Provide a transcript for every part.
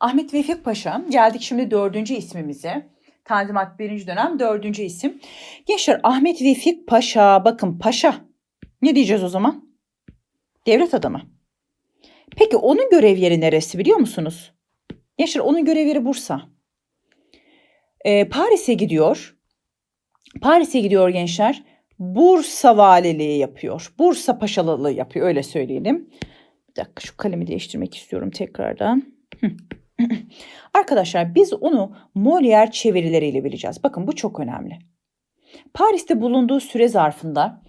Ahmet Vefik Paşa. Geldik şimdi dördüncü ismimize. Tanzimat birinci dönem dördüncü isim. Gençler Ahmet Vefik Paşa. Bakın paşa. Ne diyeceğiz o zaman? Devlet adamı. Peki onun görev yeri neresi biliyor musunuz? Gençler onun görev yeri Bursa. Ee, Paris'e gidiyor. Paris'e gidiyor gençler. Bursa valiliği yapıyor. Bursa paşalılığı yapıyor öyle söyleyelim. Bir dakika şu kalemi değiştirmek istiyorum tekrardan. Hı. Arkadaşlar biz onu Molière çevirileriyle bileceğiz. Bakın bu çok önemli. Paris'te bulunduğu süre zarfında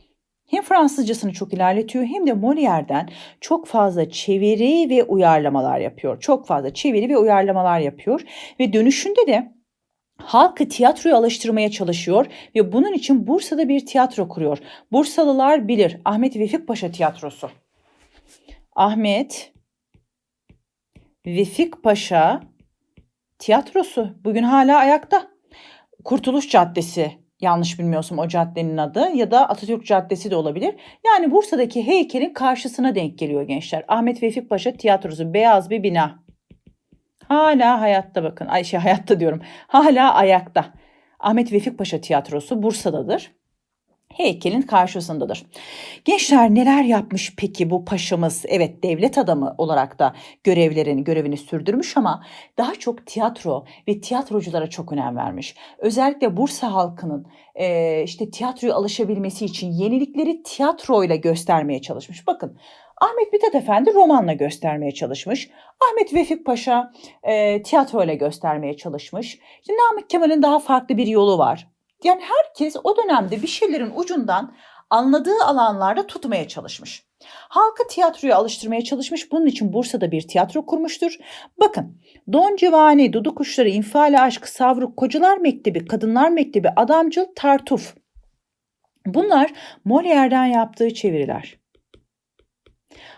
hem Fransızcasını çok ilerletiyor hem de Molière'den çok fazla çeviri ve uyarlamalar yapıyor. Çok fazla çeviri ve uyarlamalar yapıyor ve dönüşünde de halkı tiyatroya alıştırmaya çalışıyor ve bunun için Bursa'da bir tiyatro kuruyor. Bursalılar bilir Ahmet Vefik Paşa Tiyatrosu. Ahmet Vefik Paşa tiyatrosu bugün hala ayakta. Kurtuluş Caddesi yanlış bilmiyorsam o caddenin adı ya da Atatürk Caddesi de olabilir. Yani Bursa'daki heykelin karşısına denk geliyor gençler. Ahmet Vefik Paşa Tiyatrosu beyaz bir bina. Hala hayatta bakın. Ay şey hayatta diyorum. Hala ayakta. Ahmet Vefik Paşa Tiyatrosu Bursa'dadır. Heykelin karşısındadır. Gençler neler yapmış peki bu paşamız? Evet devlet adamı olarak da görevlerini görevini sürdürmüş ama daha çok tiyatro ve tiyatroculara çok önem vermiş. Özellikle Bursa halkının e, işte tiyatroya alışabilmesi için yenilikleri tiyatroyla göstermeye çalışmış. Bakın Ahmet Mithat Efendi romanla göstermeye çalışmış. Ahmet Vefik Paşa e, tiyatroyla göstermeye çalışmış. İşte Namık Kemal'in daha farklı bir yolu var. Yani herkes o dönemde bir şeylerin ucundan anladığı alanlarda tutmaya çalışmış. Halkı tiyatroya alıştırmaya çalışmış. Bunun için Bursa'da bir tiyatro kurmuştur. Bakın Don Giovanni, Dudu Kuşları, İnfiali Aşk, Savruk, Kocalar Mektebi, Kadınlar Mektebi, Adamcıl, Tartuf. Bunlar Molière'den yaptığı çeviriler.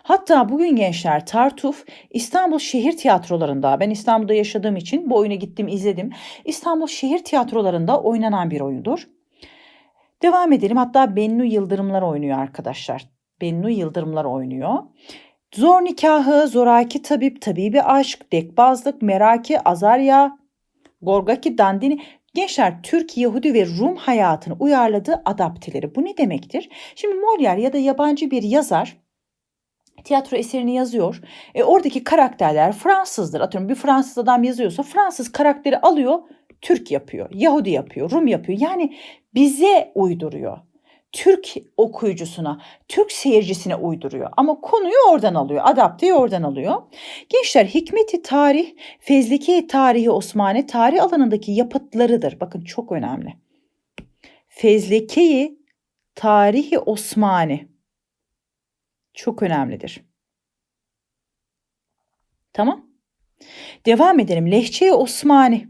Hatta bugün gençler Tartuf İstanbul şehir tiyatrolarında ben İstanbul'da yaşadığım için bu oyuna gittim izledim. İstanbul şehir tiyatrolarında oynanan bir oyundur. Devam edelim hatta Bennu Yıldırımlar oynuyor arkadaşlar. Bennu Yıldırımlar oynuyor. Zor nikahı, zoraki tabip, tabibi aşk, dekbazlık, meraki, azarya, gorgaki, dandini Gençler Türk, Yahudi ve Rum hayatını uyarladığı adapteleri. Bu ne demektir? Şimdi Molière ya da yabancı bir yazar tiyatro eserini yazıyor. E, oradaki karakterler Fransızdır. Atıyorum bir Fransız adam yazıyorsa Fransız karakteri alıyor, Türk yapıyor, Yahudi yapıyor, Rum yapıyor. Yani bize uyduruyor. Türk okuyucusuna, Türk seyircisine uyduruyor. Ama konuyu oradan alıyor, adapteyi oradan alıyor. Gençler hikmeti tarih, fezleke tarihi Osmani tarih alanındaki yapıtlarıdır. Bakın çok önemli. Fezlekeyi tarihi Osmani çok önemlidir. Tamam. Devam edelim. Lehçe-i Osmani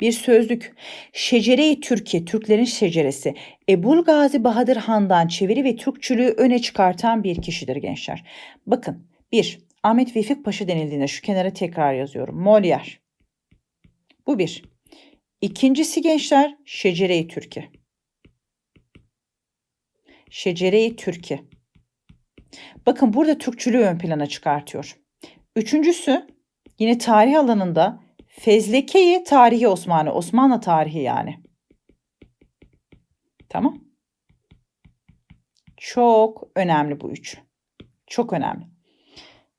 bir sözlük. Şecere-i Türkiye, Türklerin şeceresi. Ebul Gazi Bahadır Han'dan çeviri ve Türkçülüğü öne çıkartan bir kişidir gençler. Bakın bir, Ahmet Vefik Paşa denildiğinde şu kenara tekrar yazıyorum. Molière. Bu bir. İkincisi gençler Şecere-i Türkiye. Şecere-i Türkiye. Bakın burada Türkçülüğü ön plana çıkartıyor. Üçüncüsü yine tarih alanında Fezlekeyi tarihi Osmanlı, Osmanlı tarihi yani. Tamam. Çok önemli bu üç. Çok önemli.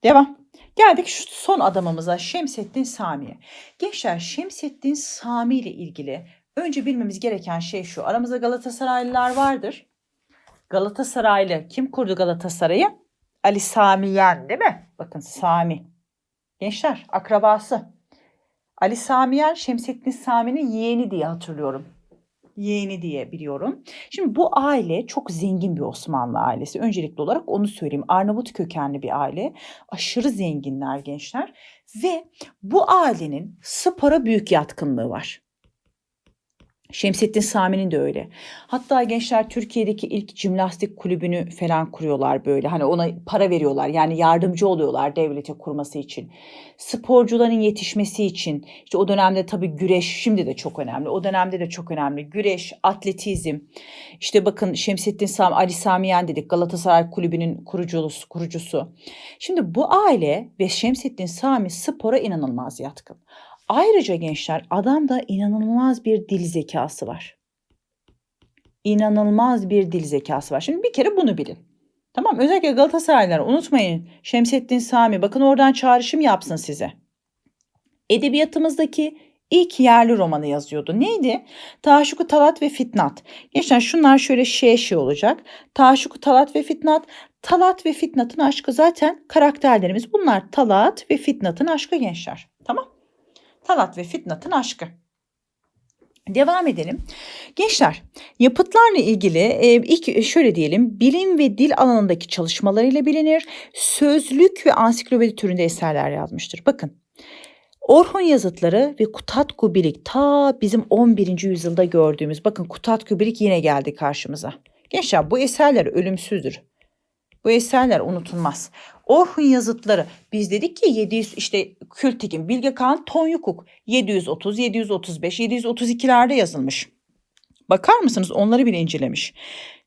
Devam. Geldik şu son adamımıza Şemsettin Sami'ye. Gençler Şemsettin Sami ile ilgili önce bilmemiz gereken şey şu. Aramızda Galatasaraylılar vardır. Galatasaraylı kim kurdu Galatasaray'ı? Ali Samiyen değil mi? Bakın Sami. Gençler akrabası. Ali Samiyen Şemsettin Sami'nin yeğeni diye hatırlıyorum. Yeğeni diye biliyorum. Şimdi bu aile çok zengin bir Osmanlı ailesi. Öncelikli olarak onu söyleyeyim. Arnavut kökenli bir aile. Aşırı zenginler gençler. Ve bu ailenin spora büyük yatkınlığı var. Şemsettin Sami'nin de öyle. Hatta gençler Türkiye'deki ilk jimnastik kulübünü falan kuruyorlar böyle. Hani ona para veriyorlar. Yani yardımcı oluyorlar devlete kurması için. Sporcuların yetişmesi için. İşte o dönemde tabii güreş şimdi de çok önemli. O dönemde de çok önemli. Güreş, atletizm. İşte bakın Şemsettin Sami, Ali Samiyen dedik Galatasaray Kulübü'nün kurucusu, kurucusu. Şimdi bu aile ve Şemsettin Sami spora inanılmaz yatkın. Ayrıca gençler adamda inanılmaz bir dil zekası var. İnanılmaz bir dil zekası var. Şimdi bir kere bunu bilin. Tamam özellikle Galatasaraylılar unutmayın. Şemsettin Sami bakın oradan çağrışım yapsın size. Edebiyatımızdaki ilk yerli romanı yazıyordu. Neydi? Taşuku Talat ve Fitnat. Gençler şunlar şöyle şey şey olacak. Taşuku Talat ve Fitnat. Talat ve Fitnat'ın aşkı zaten karakterlerimiz. Bunlar Talat ve Fitnat'ın aşkı gençler. Talat ve Fitnat'ın aşkı. Devam edelim. Gençler, yapıtlarla ilgili e, ilk şöyle diyelim, bilim ve dil alanındaki çalışmalarıyla bilinir. Sözlük ve ansiklopedi türünde eserler yazmıştır. Bakın, Orhun yazıtları ve Kutatku Bilik ta bizim 11. yüzyılda gördüğümüz, bakın Kutatku Bilik yine geldi karşımıza. Gençler bu eserler ölümsüzdür. Bu eserler unutulmaz. Orhun yazıtları biz dedik ki 700 işte Kültigin, Bilge Kağan, Tonyukuk 730, 735, 732'lerde yazılmış. Bakar mısınız onları bile incelemiş.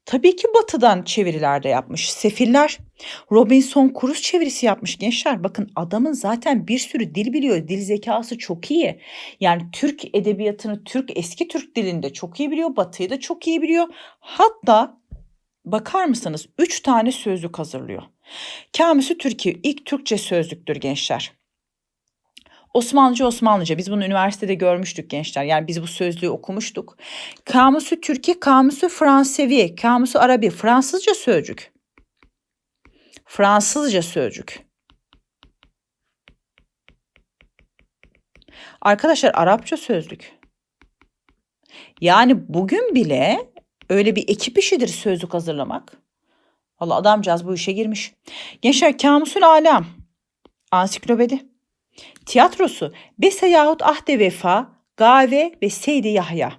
Tabii ki batıdan çevirilerde yapmış. Sefiller, Robinson Crusoe çevirisi yapmış gençler. Bakın adamın zaten bir sürü dil biliyor. Dil zekası çok iyi. Yani Türk edebiyatını Türk eski Türk dilinde çok iyi biliyor. Batıyı da çok iyi biliyor. Hatta bakar mısınız 3 tane sözlük hazırlıyor. Kamüsü Türkiye ilk Türkçe sözlüktür gençler. Osmanlıca Osmanlıca biz bunu üniversitede görmüştük gençler. Yani biz bu sözlüğü okumuştuk. Kamusu Türkiye, kamusu Fransevi, kamusu Arabi, Fransızca sözcük. Fransızca sözcük. Arkadaşlar Arapça sözlük. Yani bugün bile öyle bir ekip işidir sözlük hazırlamak. Valla adamcağız bu işe girmiş. Gençler Kamusul Alem. Ansiklopedi. Tiyatrosu Bese yahut Ahde Vefa, Gave ve Seydi Yahya.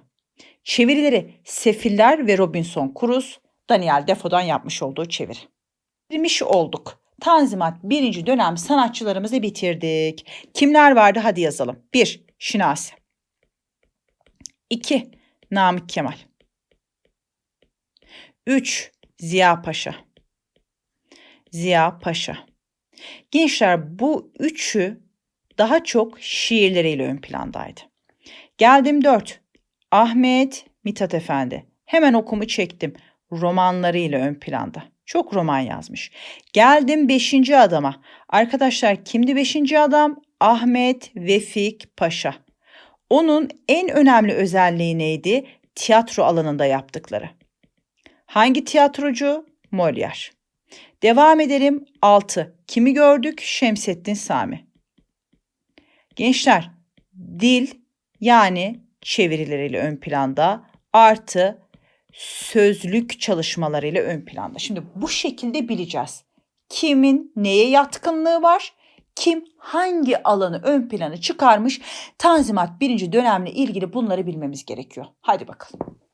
Çevirileri Sefiller ve Robinson Crusoe, Daniel Defoe'dan yapmış olduğu çeviri. Bitirmiş olduk. Tanzimat birinci dönem sanatçılarımızı bitirdik. Kimler vardı hadi yazalım. 1. Şinasi. 2. Namık Kemal. 3. Ziya Paşa. Ziya Paşa. Gençler bu üçü daha çok şiirleriyle ön plandaydı. Geldim 4. Ahmet Mithat Efendi. Hemen okumu çektim. Romanlarıyla ön planda. Çok roman yazmış. Geldim 5. adama. Arkadaşlar kimdi 5. adam? Ahmet Vefik Paşa. Onun en önemli özelliği neydi? Tiyatro alanında yaptıkları. Hangi tiyatrocu? Molière. Devam edelim. 6. Kimi gördük? Şemsettin Sami. Gençler, dil yani çevirileriyle ön planda artı sözlük çalışmalarıyla ön planda. Şimdi bu şekilde bileceğiz. Kimin neye yatkınlığı var? Kim hangi alanı ön plana çıkarmış? Tanzimat birinci dönemle ilgili bunları bilmemiz gerekiyor. Hadi bakalım.